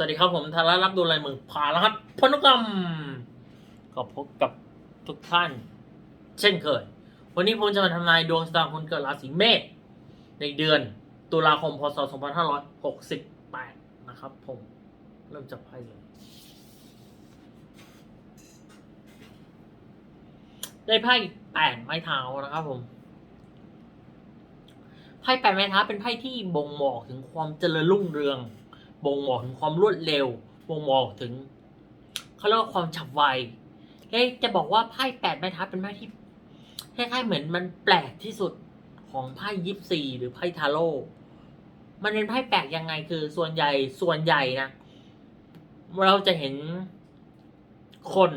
สวัสดีครับผมธารารับดูลายมือผ่ารหัสพนุกรรมก็พบกับทุกท่าน เช่นเคย วันนี้ผมจะมาทำนายดวงชะตาคนเกิดราศีเมษในเดือนตุลาคมพศ 2568 นะครับผม เริ่มจากไพ่เลย ได้ไพ่แปดไม้เท้านะครับผมไพ่แปดไม้เท้าเป็นไพ่ที่บ่งบอกถึงความเจริญรุ่งเรือง บ่งบอกถึงความรวดเร็วบ่งบอกถึงเขาเรียกว่าความฉับไวเอ๊จะบอกว่าไพ่แปดไม้ท้าเป็นไพ่ที่คล้ายๆเหมือนมันแปลกที่สุดของไพ่ยิปซีหรือไพ่ทาโร่มันเป็นไพ่แปลกยังไงคือส่วนใหญ่ส่วนใหญ่นะ เราจะเห็นคน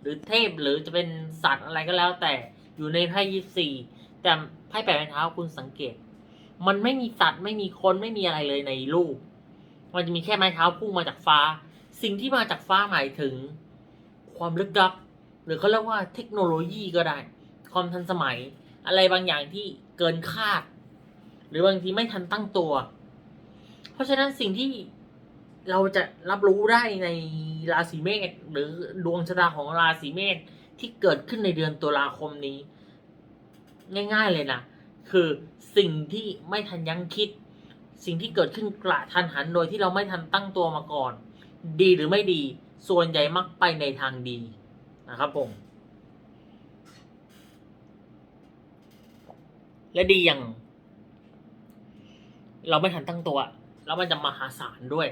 หรือเทพหรือจะเป็นสัตว์อะไรก็แล้วแต่อยู่ในไพ่ยิปซีแต่ไพ่แปดไม้เท้าคุณสังเกต มันไม่มีสัตว์ไม่มีคนไม่มีอะไรเลยในรูป มันจะมีแค่ไม้เท้าพุ่งมาจากฟ้า สิ่งที่มาจากฟ้าหมายถึง ความลึกลับ หรือเขาเรียกว่าเทคโนโลยีก็ได้ ความทันสมัย อะไรบางอย่างที่เกินคาด หรือบางทีไม่ทันตั้งตัว เพราะฉะนั้นสิ่งที่เราจะรับรู้ได้ในราศีเมษหรือดวงชะตาของราศีเมษที่เกิดขึ้นในเดือนตุลาคมนี้ ง่าย ๆ เลยนะ คือสิ่งที่ไม่ทันยั้งคิด สิ่งที่เกิดขึ้นกระทันหันโดยที่เราไม่ทันตั้งตัวมาก่อน ดีหรือไม่ดี ส่วนใหญ่มักไปในทางดีนะครับผมและดีอย่าง เราไม่ทันตั้งตัว แล้วมันจะมหาศาลด้วย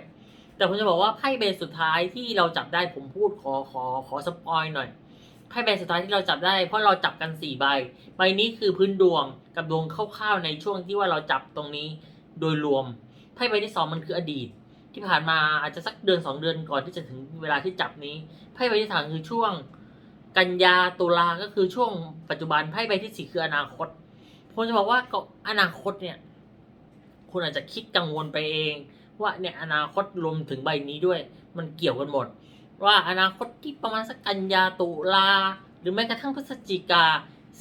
แต่ผมจะบอกว่าไพ่เบสสุดท้ายที่เราจับได้ผมพูดขอขอขอสปอยหน่อย ไพ่ใบสุดท้ายที่เราจับได้ เพราะเราจับกันสี่ใบ ใบนี้คือพื้นดวงกับดวงคร่าวๆในช่วงที่ว่าเราจับตรงนี้โดยรวม ไพ่ใบที่สองมันคืออดีต ที่ผ่านมาอาจจะสักเดือนสองเดือนก่อนที่จะถึงเวลาที่จับนี้ ไพ่ใบที่สามคือช่วง กันยาตุลาก็คือช่วงปัจจุบัน ไพ่ใบที่สี่คืออนาคต ผมจะบอกว่าก็อนาคตเนี่ย คุณอาจจะคิดกังวลไปเอง ว่าเนี่ยอนาคตรวมถึงใบนี้ด้วย มันเกี่ยวกันหมด ว่าอนาคตที่ประมาณสักกันยาตุลาหรือแม้กระทั่งพฤศจิกา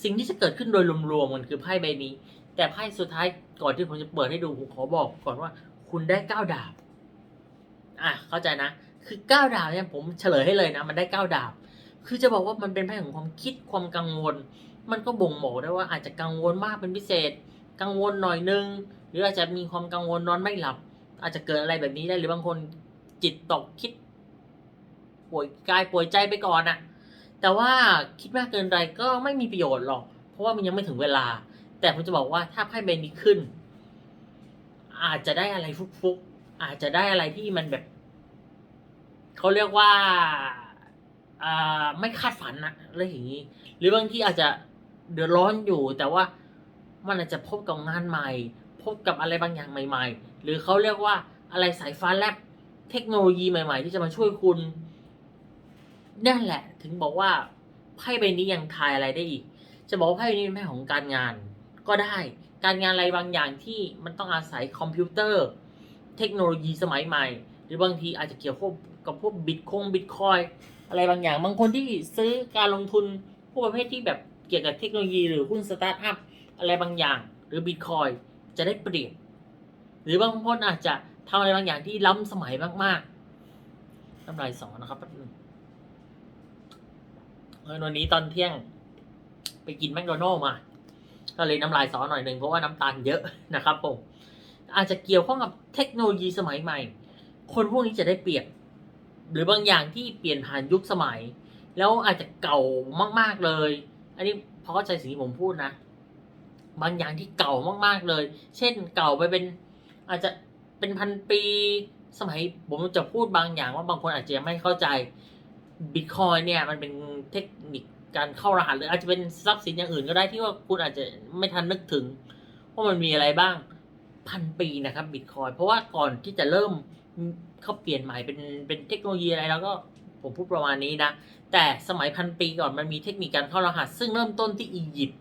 สิ่งที่จะเกิดขึ้นโดยรวมๆมันคือไพ่ใบนี้ แต่ไพ่สุดท้ายก่อนที่ผมจะเปิดให้ดูผมขอบอกก่อนว่า คุณได้เก้าดาบอะเข้าใจนะ คือเก้าดาบเนี่ยผมเฉลยให้เลยนะ มันได้เก้าดาบ คือจะบอกว่ามันเป็นไพ่ของความคิดความกังวล มันก็บ่งบอกได้ว่าอาจจะกังวลมากเป็นพิเศษ กังวลหน่อยนึง หรืออาจจะมีความกังวลนอนไม่หลับ อาจจะเกิดอะไรแบบนี้ได้หรือบางคนจิตตกคิด ป่วยกายป่วยใจไปก่อนอะแต่ว่าคิดมากเกินไปก็ไม่มีประโยชน์หรอก เพราะว่ามันยังไม่ถึงเวลา แต่ผมจะบอกว่าถ้าไพ่ใบนี้ขึ้น อาจจะได้อะไรฟุกๆอาจจะได้อะไรที่มันแบบเขาเรียกว่าอ่าไม่คาดฝันนะอะไรอย่างนี้ หรือบางที่อาจจะเดือดร้อนอยู่ แต่ว่ามันอาจจะพบกับงานใหม่ พบกับอะไรบางอย่างใหม่ ๆ หรือเขาเรียกว่าอะไรสายฟ้าแลบเทคโนโลยีใหม่ ๆ ที่จะมาช่วยคุณ นั่นแหละ ถึงบอกว่าไพ่ใบนี้ยังทายอะไรได้อีก จะบอกว่าไพ่ใบนี้เป็นไพ่ของการงาน ก็ได้ การงานอะไรบางอย่างที่มันต้องอาศัยคอมพิวเตอร์ เทคโนโลยีสมัยใหม่ หรือบางทีอาจจะเกี่ยวข้องกับพวกบิตคงบิตคอยอะไรบางอย่าง บางคนที่ซื้อการลงทุนพวกประเภทที่แบบเกี่ยวกับเทคโนโลยีหรือหุ้นสตาร์ทอัพอะไรบางอย่าง หรือบิตคอยจะได้เปรียบหรือบางคนอาจจะทำอะไรบางอย่างที่ล้ำสมัยมากๆน้ำลายสอนะครับแป๊บนึง วันนี้ตอนเที่ยง ไปกินแมคโดนัลล์มา ก็เลยน้ำลายสอหน่อยหนึ่งเพราะว่าน้ำตาลเยอะนะครับผม อาจจะเกี่ยวข้องกับเทคโนโลยีสมัยใหม่ คนพวกนี้จะได้เปรียบ หรือบางอย่างที่เปลี่ยนผ่านยุคสมัย แล้วอาจจะเก่ามาก ๆเลย อันนี้พอเข้าใจสิ่งที่ผมพูดนะ บางอย่างที่เก่ามากๆเลย เช่นเก่าไปเป็น อาจจะเป็นพันปีสมัยผมจะพูดบางอย่างว่าบางคนอาจจะยังไม่เข้าใจ บิตคอยเนี่ยมันเป็นเทคนิคการเข้ารหัสหรืออาจจะเป็นทรัพย์สินอย่างอื่นก็ได้ที่ว่าคุณอาจจะไม่ทันนึกถึงว่ามันมีอะไรบ้างพันปีนะครับบิตคอยเพราะว่าก่อนที่จะเริ่มเขาเปลี่ยนใหม่เป็นเป็นเทคโนโลยีอะไรแล้วก็ผมพูดประมาณนี้นะ แต่สมัยพันปีก่อนมันมีเทคนิคการเข้ารหัส ซึ่งเริ่มต้นที่อียิปต์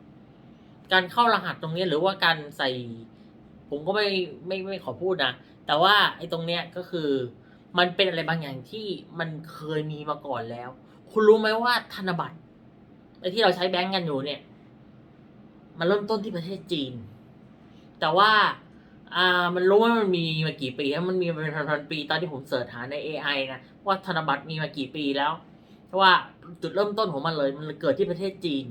การเข้ารหัสตรงนี้หรือว่าการใส่ ผมก็ไม่ไม่ไม่ขอพูดนะ แต่ว่าไอ้ตรงเนี้ยก็คือ มันเป็นอะไรบางอย่างที่มันเคยมีมาก่อนแล้ว คุณรู้ไหมว่าธนบัตรไอ้ที่เราใช้แบงก์กันอยู่เนี่ย มันเริ่มต้นที่ประเทศจีน แต่ว่า อ่า มันรู้ว่ามันมีมากี่ปีแล้วมันมีมาเป็นพันๆปีตอนที่ผมเสิร์ชหาใน AI นะว่าธนบัตรมีมากี่ปีแล้วเพราะว่าจุดเริ่มต้นของมันเลย มันเกิดที่ประเทศจีน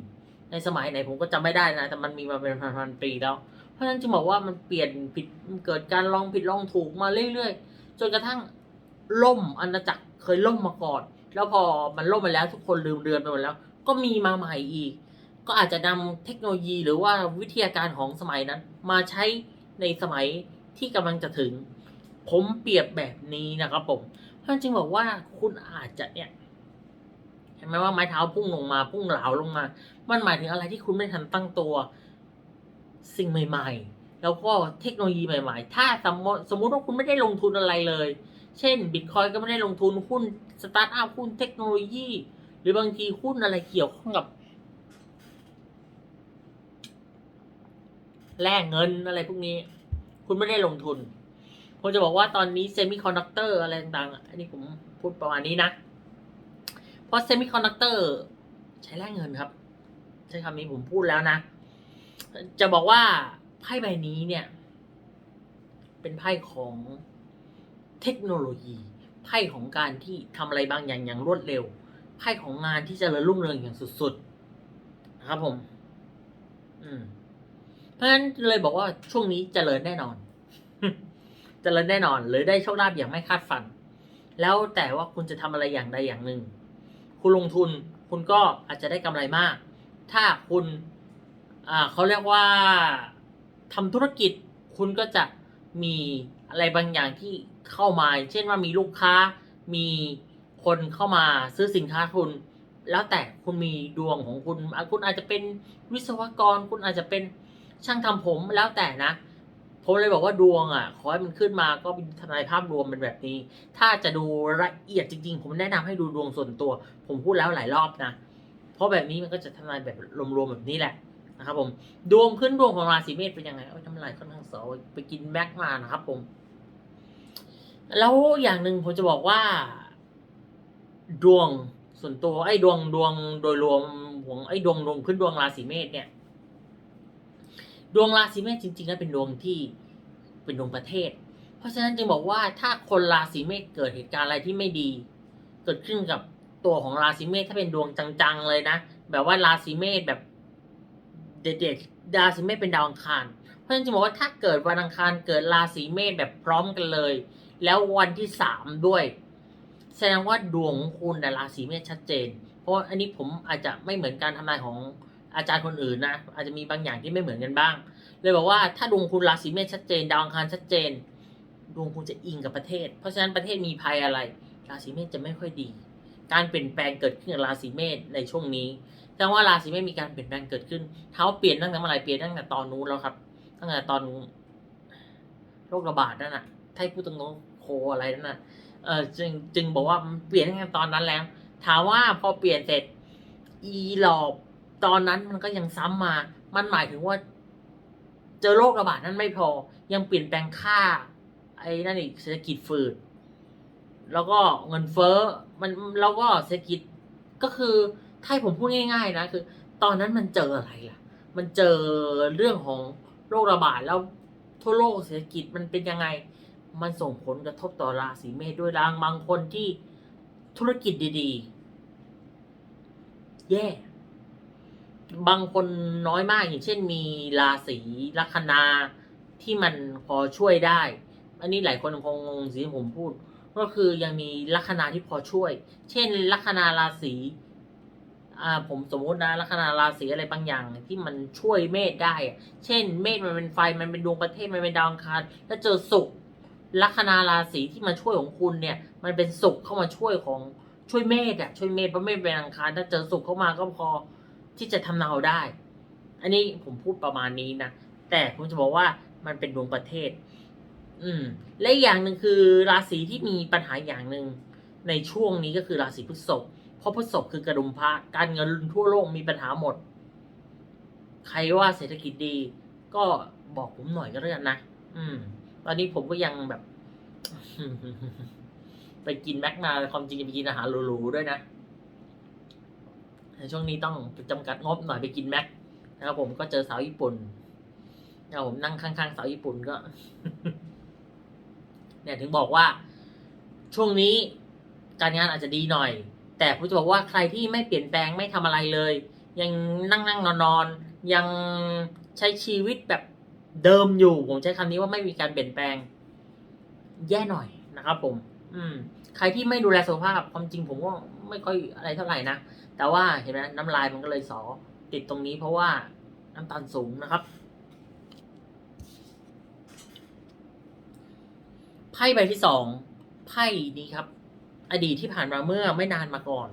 ในสมัยไหนผมก็จำไม่ได้นะ แต่มันมีมาเป็นพันๆปีแล้ว เพราะฉะนั้นจึงบอกว่ามันเปลี่ยนผิดเกิดการลองผิดลองถูกมาเรื่อยๆจนกระทั่ง ล่มอาณาจักรเคยล่มมาก่อน แล้วพอมันล่มไปแล้วทุกคนลืมเรือนไปหมดแล้ว ก็มีมาใหม่อีก ก็อาจจะนำเทคโนโลยีหรือว่าวิทยาการของสมัยนั้น มาใช้ในสมัยที่กำลังจะถึง ผมเปรียบแบบนี้นะครับผมเพราะฉะนั้นจึงบอกว่าคุณอาจจะเนี่ยเห็นไหมว่าไม้เท้าพุ่งลงมาพุ่งเหลาลงมา มันหมายถึงอะไรที่คุณไม่ทันตั้งตัว สิ่งใหม่ ๆ แล้วก็เทคโนโลยีใหม่ ๆ ถ้าสมมติสมมติว่าคุณไม่ได้ลงทุนอะไรเลย เช่นบิตคอยก็ไม่ได้ลงทุนหุ้นสตาร์ทอัพหุ้นเทคโนโลยี หรือบางทีหุ้นอะไรเกี่ยวข้องกับ แลกเงินอะไรพวกนี้ คุณไม่ได้ลงทุนผมจะบอกว่าตอนนี้เซมิคอนดักเตอร์อะไรต่างๆอันนี้ผมพูดประมาณนี้นะ เพราะเซมิคอนดักเตอร์ใช้แลกเงินครับ ใช้คำนี้ผมพูดแล้วนะ จะบอกว่าไพ่ใบนี้เนี่ย เป็นไพ่ของ เทคโนโลยีไพ่ของการที่ทำอะไรบางอย่างอย่างรวดเร็วไพ่ของงานที่จเจริญรุ่งเรืองอย่างสุดๆนะครับผม อืม เพราะฉะนั้นเลยบอกว่าช่วงนี้เจริญแน่นอนเจริญแน่นอน หรือได้โชคลาภอย่างไม่คาดฝัน แล้วแต่ว่าคุณจะทำอะไรอย่างใดอย่างหนึ่ง คุณลงทุน คุณก็อาจจะได้กำไรมาก ถ้าคุณ อ่าเขาเรียกว่าทำธุรกิจ คุณก็จะมีอะไรบางอย่างที่ เข้ามาเช่นว่ามีลูกค้ามีคนเข้ามาซื้อสินค้าคุณ แล้วแต่คุณมีดวงของคุณ คุณอาจจะเป็นวิศวกร คุณอาจจะเป็นช่างทำผมแล้วแต่นะผมเลยบอกว่าดวงอะขอให้มันขึ้นมาก็เป็นทนายภาพรวมเป็นแบบนี้ ถ้าจะดูละเอียดจริง ๆ ผมแนะนำให้ดูดวงส่วนตัว ผมพูดแล้วหลายรอบนะเพราะแบบนี้มันก็จะทนายแบบรวมๆแบบนี้แหละนะครับผมดวงขึ้นดวงของราศีเมษเป็นยังไงโอ้ยทำลายค่อนข้างสอไปกินแม็กมานะครับผม แล้วอย่างหนึ่งผมจะบอกว่า ดวงส่วนตัวไอ้ดวงดวงโดยรวมของไอ้ดวงดวงขึ้นดวงราศีเมษเนี่ย ดวงราศีเมษจริงๆแล้วเป็นดวงที่เป็นดวงประเทศ เพราะฉะนั้นจึงบอกว่าถ้าคนราศีเมษเกิดเหตุการณ์อะไรที่ไม่ดี เกิดขึ้นกับตัวของราศีเมษถ้าเป็นดวงจังๆเลยนะแบบว่าราศีเมษแบบเด็ดๆราศีเมษเป็นดาวอังคาร เพราะฉะนั้นจึงบอกว่าถ้าเกิดวันอังคารเกิดราศีเมษแบบพร้อมกันเลย แล้ววันที่สามด้วย แสดงว่าดวงของคุณแต่ราศีเมษชัดเจน เพราะอันนี้ผมอาจจะไม่เหมือนการทำนายของอาจารย์คนอื่นนะอาจจะมีบางอย่างที่ไม่เหมือนกันบ้าง เลยบอกว่าถ้าดวงคุณราศีเมษชัดเจน ดาวอังคารชัดเจน ดวงคุณจะอิงกับประเทศ เพราะฉะนั้นประเทศมีภัยอะไร ราศีเมษจะไม่ค่อยดี การเปลี่ยนแปลงเกิดขึ้นกับราศีเมษในช่วงนี้แสดงว่าราศีเมษมีการเปลี่ยนแปลงเกิดขึ้นเท้าเปลี่ยนตั้งแต่เมื่อไหร่เปลี่ยนตั้งแต่ตอนนู้นแล้วครับ ตั้งแต่ตอนโรคระบาดนั่นน่ะไทพูดตรง อะไรนั่นนะเออจึงจึงบอกว่ามันเปลี่ยนตั้งแต่ตอนนั้นแล้ว ถามว่าพอเปลี่ยนเสร็จ อีหลอบตอนนั้นมันก็ยังซ้ำมา มันหมายถึงว่า เจอโรคระบาดนั้นไม่พอ ยังเปลี่ยนแปลงค่า ไอ้นั่นอีกเศรษฐกิจฝืด แล้วก็เงินเฟ้อ มันแล้วก็เศรษฐกิจก็คือถ้าให้ผมพูดง่าย ๆ นะคือ ตอนนั้นมันเจออะไรล่ะ มันเจอเรื่องของโรคระบาดแล้วทั่วโลกเศรษฐกิจมันเป็นยังไง มันส่งผลกระทบต่อราศีเมษด้วยรางบางคนที่ธุรกิจดีๆ แย่บางคนน้อยมากอย่างเช่นมีราศีลัคนาที่มันพอช่วยได้ อันนี้หลายคนคงงงสิที่ผมพูด ก็คือยังมีลัคนาที่พอช่วย เช่น ลัคนาราศีอ่าผมสมมตินะลัคนาราศีอะไรบางอย่างที่มันช่วยเมษได้ เช่น เมษมันเป็นไฟมันเป็นดวงประเทศมันเป็นดาวอังคารแล้วเจอศุกร์ ลัคนาราศีที่มาช่วยของคุณเนี่ย มันเป็นศุกร์เข้ามาช่วยของช่วยเมษอะช่วยเมษเพราะเมษเป็นอังคารถ้าเจอศุกร์เข้ามาก็พอที่จะทำเนาได้ อันนี้ผมพูดประมาณนี้นะแต่ผมจะบอกว่ามันเป็นดวงประเทศ อืม และอีกอย่างหนึ่งคือราศีที่มีปัญหาอย่างหนึ่งในช่วงนี้ก็คือราศีพฤษภเพราะพฤษภคือกระดุมพระการเงินทั่วโลกมีปัญหาหมด ใครว่าเศรษฐกิจดี ก็บอกผมหน่อยก็แล้วกันนะ อืม ตอนนี้ผมก็ยังแบบ ไปกินแม็กมาความจริงจะไปกินอาหารหรูๆด้วยนะในช่วงนี้ต้องจำกัดงบหน่อยไปกินแม็กนะครับผมก็เจอสาวญี่ปุ่นเอาผมนั่งข้างๆสาวญี่ปุ่นก็ เนี่ยถึงบอกว่า ช่วงนี้การงานอาจจะดีหน่อย แต่ผมจะบอกว่าใครที่ไม่เปลี่ยนแปลงไม่ทำอะไรเลย ยังนั่งนั่งนอนนอนๆยังใช้ชีวิตแบบ เดิมอยู่ ผมใช้คำนี้ว่าไม่มีการเปลี่ยนแปลง แย่หน่อยนะครับผม อืม ใครที่ไม่ดูแลสุขภาพความจริงผมก็ไม่ค่อยอะไรเท่าไหร่นะ แต่ว่าเห็นไหมน้ำลายมันก็เลยสอติดตรงนี้เพราะว่าน้ำตาลสูงนะครับไพ่ใบที่สองไพ่นี้ครับ อดีตที่ผ่านมาเมื่อไม่นานมาก่อน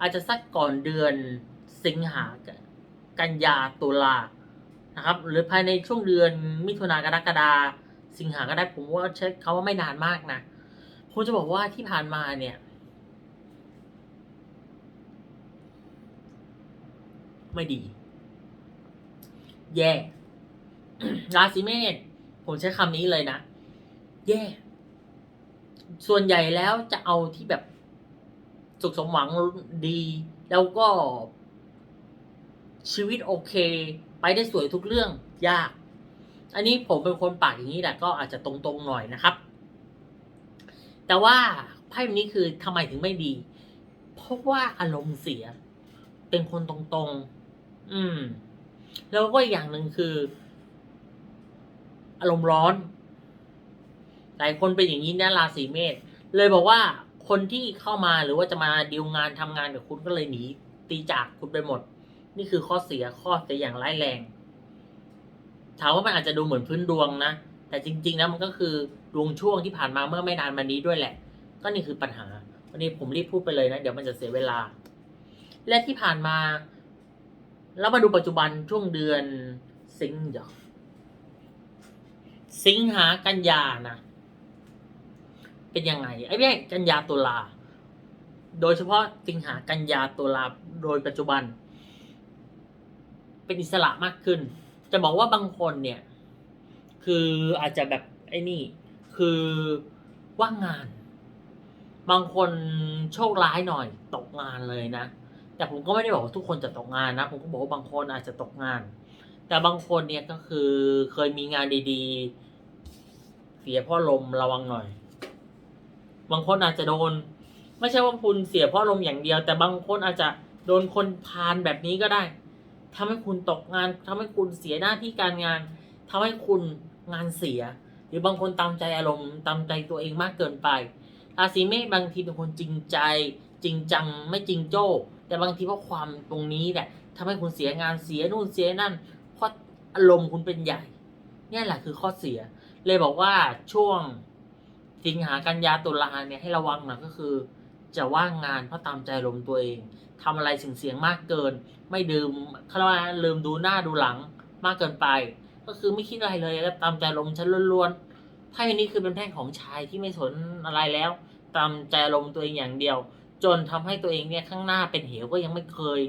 อาจจะสักก่อนเดือนสิงหากันยาตุลา นะครับหรือภายในช่วงเดือนมิถุนากรกฎาสิงหาก็ได้ผมว่าใช้คเขาว่าไม่นานมากนะผมจะบอกว่าที่ผ่านมาเนี่ย ไม่ดี แย่ ราศีเมษผมใช้คำนี้เลยนะ แย่ ส่วนใหญ่แล้วจะเอาที่แบบสุขสมหวังดี แล้วก็ชีวิตโอเค ไปได้สวยทุกเรื่องยาก อันนี้ผมเป็นคนปากอย่างนี้แหละก็อาจจะตรงๆหน่อยนะครับ แต่ว่าไพ่นี้คือทำไมถึงไม่ดี เพราะว่าอารมณ์เสีย เป็นคนตรงๆ อืม แล้วก็อย่างหนึ่งคือ อารมณ์ร้อน หลายคนเป็นอย่างนี้นะราศีเมษเลยบอกว่าคนที่เข้ามาหรือว่าจะมาดีลงานทำงานกับคุณก็เลยหนีตีจากคุณไปหมด นี่คือข้อเสียข้อเสียอย่างร้ายแรง ถามว่ามันอาจจะดูเหมือนพื้นดวงนะ แต่จริงๆนะมันก็คือดวงช่วงที่ผ่านมาเมื่อไม่นานมานี้ด้วยแหละ ก็นี่คือปัญหา วันนี้ผมรีบพูดไปเลยนะ เดี๋ยวมันจะเสียเวลา และที่ผ่านมา แล้วมาดูปัจจุบันช่วงเดือนสิงหาสิงหากันยานะ เป็นยังไงไอ้เนี่ยกันยาตุลา โดยเฉพาะสิงหากันยาตุลาโดยปัจจุบัน เป็นอิสระมากขึ้น จะบอกว่าบางคนเนี่ย คืออาจจะแบบไอ้นี่ คือว่างงาน บางคนโชคร้ายหน่อยตกงานเลยนะ แต่ผมก็ไม่ได้บอกว่าทุกคนจะตกงานนะ ผมก็บอกว่าบางคนอาจจะตกงาน แต่บางคนเนี่ยก็คือเคยมีงานดีๆ เสียเพ่อลมระวังหน่อย บางคนอาจจะโดน ไม่ใช่ว่าคุณเสียเพ่อลมอย่างเดียว แต่บางคนอาจจะโดนคนพาลแบบนี้ก็ได้ ทำให้คุณตกงานทำให้คุณเสียหน้าที่การงานทำให้คุณงานเสีย หรือบางคนตามใจอารมณ์ตามใจตัวเองมากเกินไปราศีเมษบางทีเป็นคนจริงใจ จริงจังไม่จริงโจ้ แต่บางทีเพราะความตรงนี้แหละทำให้คุณเสียงานเสียนู่นเสียนั่นเพราะอารมณ์คุณเป็นใหญ่เนี่ยแหละคือข้อเสีย เลยบอกว่าช่วงสิงหากันยาตุลาเนี่ยให้ระวังหนะก็คือ จะว่างงานเพราะตามใจอารมณ์ตัวเองทำอะไรเสี่ยงๆมากเกิน ไม่ดื่มเขาเรียกว่าลืมดูหน้าดูหลังมากเกินไป ก็คือไม่คิดอะไรเลยแล้วตามใจอารมฉันล้วนๆไพ่นี้คือเป็นแพ่งของชายที่ไม่สนอะไรแล้ว ตามใจอารมตัวเองอย่างเดียว จนทำให้ตัวเองเนี่ยข้างหน้าเป็นเหวก็ยังไม่เคย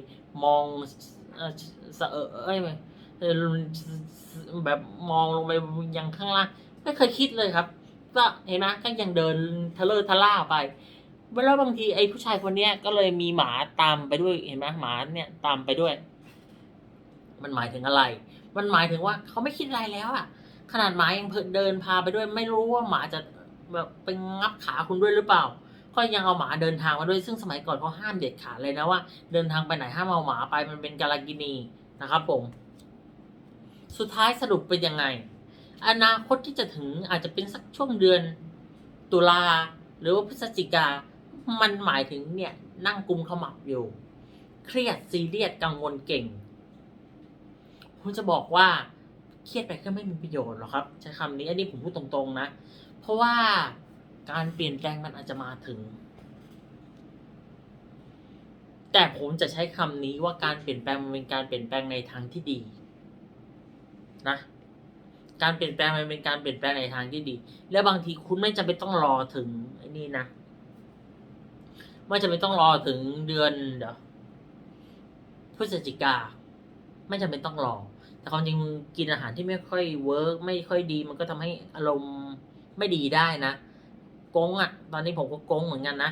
มองเออสเออเอ้ยแบบมองลงไปยังข้างล่าง ไม่เคยคิดเลยครับ ก็เห็นไหมก็ยังเดินทะเลอทะล่าไป แล้วบางทีไอ้ผู้ชายคนเนี้ยก็เลยมีหมาตามไปด้วยเห็นไหมหมาเนี่ยตามไปด้วย มันหมายถึงอะไร มันหมายถึงว่าเขาไม่คิดอะไรแล้วอะขนาดหมายังเพลินเดินพาไปด้วย ไม่รู้ว่าหมาจะแบบไปงับขาคุณด้วยหรือเปล่า ก็ยังเอาหมาเดินทางมาด้วยซึ่งสมัยก่อนเขาห้ามเด็ดขาดเลยนะว่า เดินทางไปไหนห้ามเอาหมาไปมันเป็นกาลกินีนะครับผม สุดท้ายสรุปเป็นยังไง อนาคตที่จะถึงอาจจะเป็นสักช่วงเดือนตุลาหรือว่าพฤศจิกา มันหมายถึงเนี่ยนั่งกุมขมับอยู่ เครียดซีเรียสกังวลเก่งผมจะบอกว่าเครียดไปก็ไม่มีประโยชน์หรอกครับ ใช้คำนี้อันนี้ผมพูดตรงๆนะ เพราะว่าการเปลี่ยนแปลงมันอาจจะมาถึง แต่ผมจะใช้คำนี้ว่าการเปลี่ยนแปลงมันเป็นการเปลี่ยนแปลงในทางที่ดี นะ การเปลี่ยนแปลงมันเป็นการเปลี่ยนแปลงในทางที่ดี และบางทีคุณไม่จำเป็นต้องรอถึงไอ้นี่นะ ไม่จำเป็นต้องรอถึงเดือนเดี๋ยวพฤศจิกา ไม่จำเป็นต้องรอ แต่ความจริงกินอาหารที่ไม่ค่อยเวิร์กไม่ค่อยดี มันก็ทำให้อารมณ์ไม่ดีได้นะกงอะ่ะ ตอนนี้ผมก็กงเหมือนกันนะ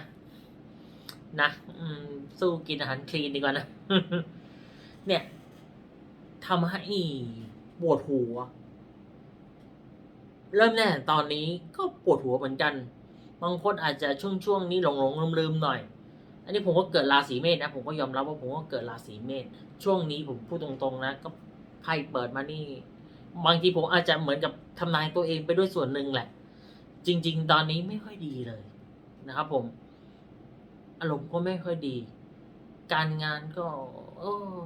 นะอืมสู้กินอาหารคลีนดีกว่านะ เนี่ยทำให้ปวดหัว เริ่มแน่ตอนนี้ก็ปวดหัวเหมือนกัน บางคนอาจจะช่วงช่วงๆนี้หลงหลงลืมลืมๆหน่อย อันนี้ผมก็เกิดราศีเมษนะ ผมก็ยอมรับว่าผมก็เกิดราศีเมษช่วงนี้ผมพูดตรงๆนะ ก็ไพ่เปิดมานี่ บางทีผมอาจจะเหมือนกับทำนายตัวเองไปด้วยส่วนหนึ่งแหละ จริง ๆ ตอนนี้ไม่ค่อยดีเลยนะครับ ผม อารมณ์ก็ไม่ค่อยดี การงานก็เออ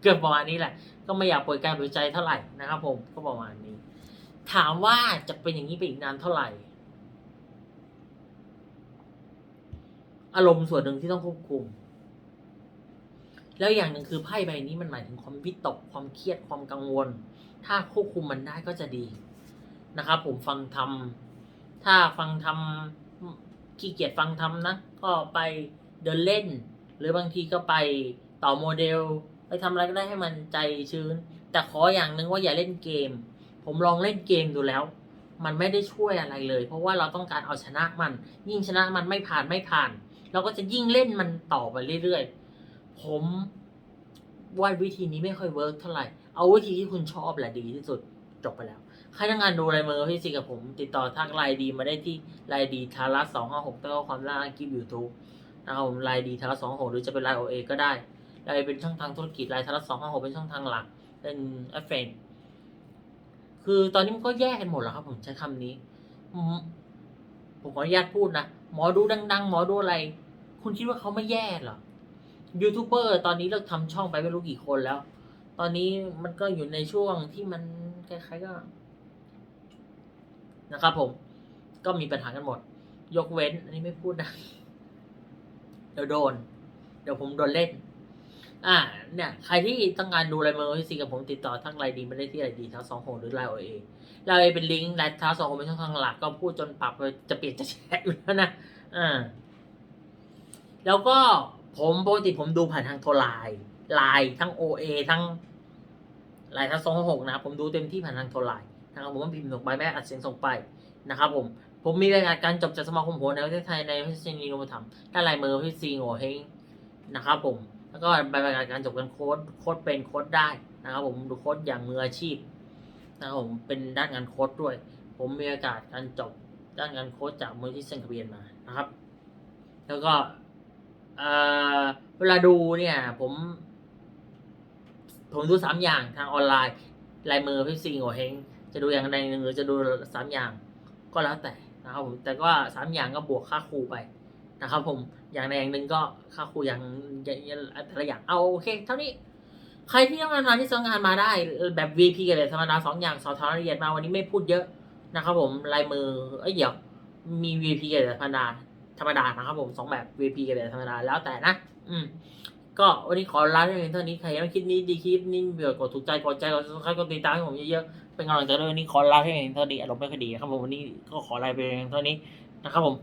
เกือบประมาณนี้แหละ ก็ไม่อยากป่วยกายป่วยใจเท่าไหร่นะครับ ผมก็ประมาณนี้ ถามว่าจะเป็นอย่างนี้ไปอีกนานเท่าไหร่ อารมณ์ส่วนหนึ่งที่ต้องควบคุม แล้วอย่างหนึ่งคือไพ่ใบนี้มันหมายถึงความวิตก ความเครียดความกังวล ถ้าควบคุมมันได้ก็จะดีนะครับ ผมฟังทำถ้าฟังทำขี้เกียจฟังทำนะ ก็ไปเดินเล่น หรือบางทีก็ไปต่อโมเดล ไปทำอะไรก็ได้ให้มันใจชื้น แต่ขออย่างหนึ่งว่าอย่าเล่นเกม ผมลองเล่นเกมดูแล้วมันไม่ได้ช่วยอะไรเลย เพราะว่าเราต้องการเอาชนะมัน ยิ่งชนะมันไม่ผ่านไม่ผ่าน เราก็จะยิ่งเล่นมันต่อไปเรื่อยๆ ผมว่าวิธีนี้ไม่ค่อยเวิร์กเท่าไหร่ เอาวิธีที่คุณชอบแหละดีที่สุดจบไปแล้ว ใครต้องการดูอะไรมือพี่สิกับผม ติดต่อทักไลน์ดีมาได้ที่ไลน์ดีทารัสสองห้าหกแล้วก็ความล่าคลิปยูทูบนะครับผมไลน์ดีทารัสสองหกหรือจะเป็นไลน์โอเอก็ได้ไลน์เป็นช่องทางธุรกิจไลน์ทารัสสองห้าหกเป็นช่องทางหลัก เป็นแอฟเฟนคือตอนนี้มันก็แยกกันหมดแล้วครับผมใช้คำนี้ ผมขออนุญาตพูดนะ หมอดูดัง ๆ หมอดูอะไร คุณคิดว่าเขาไม่แย่เหรอยูทูบเบอร์ตอนนี้เลิกทำช่องไปไม่รู้กี่คนแล้ว ตอนนี้มันก็อยู่ในช่วงที่มันคล้ายๆก็ นะครับผม ก็มีปัญหากันหมด ยกเว้น อันนี้ไม่พูดนะ เดี๋ยวโดน เดี๋ยวผมโดนเล่น อ่า เนี่ย ใครที่ต้องการดูอะไรมาที่ซีกับผมติดต่อทั้งไลน์ดีไม่ได้ที่ไลน์ดีทั้งสองหกหรือไลน์โอเอไลน์เป็นลิงก์ไลน์ทั้งสองหกเป็นช่องทางหลักก็พูดจนปรับจะเปลี่ยนจะแชร์อยู่แล้วนะ อ่า แล้วก็ผมปกติผมดูผ่านทางโทรไลน์ไลน์ทั้ง OA ทั้งไลน์ทั้งสองหกนะผมดูเต็มที่ผ่านทางโทรไลน์นะครับผมพิมพ์ส่งไปแม่อัดเสียงส่งไปนะครับผมผมมีรายงานการจบจากสมาคมโหนในประเทศไทยในประเทศนีโนมธรรมด้าลายมือพี่ซีโง่เฮงนะครับผมแล้วก็ใบประกาศการจบกันโค้ดโค้ดเป็นโค้ดได้นะครับผมดูโค้ดอย่างมืออาชีพนะครับผมเป็นด้านงานโค้ดด้วย ผมมีโอกาสการจบด้านงานโค้ดจากมือที่เซ็นคาเบียนมานะครับ แล้วก็ เวลาดูเนี่ย ผม ผมดูสามอย่างทางออนไลน์ลายมือพี่ซีโง่เฮงจะดูอย่างใดหนึ่งหรือจะดูสามอย่างก็แล้วแต่นะครับผมแต่ก็สามอย่างก็บวกค่าครูไปนะครับผมอย่างใดอย่างหนึ่งก็ค่าครูอย่างแต่ละอย่างเอาโอเค เท่านี้ ใครที่ต้องการงาที่สองงานมาได้ แบบ VP กับแบบธรรมดาสองอย่างสอบถามละเอียดมาวันนี้ไม่พูดเยอะนะครับผมลายมือเอ้ยเดี๋ยวมี VP กับแบบธรรมดา ธรรมดานะครับผมสองแบบ VP กับแบบธรรมดาแล้วแต่นะ อืมก็วันนี้ขอลาไปเพียงเท่านี้ใครยังไม่คิดนี้ดีคลิปนี้เบื่อกดถูกใจกดใจกดซับสไครต์กดติดตามให้ผมเยอะๆเป็นกำลังใจด้วยวันนี้ขอลาให้เพียงเท่านี้อารมณ์ไม่ค่อยดีครับผมวันนี้ก็ขอลาไปเพียงเท่านี้นะครับผม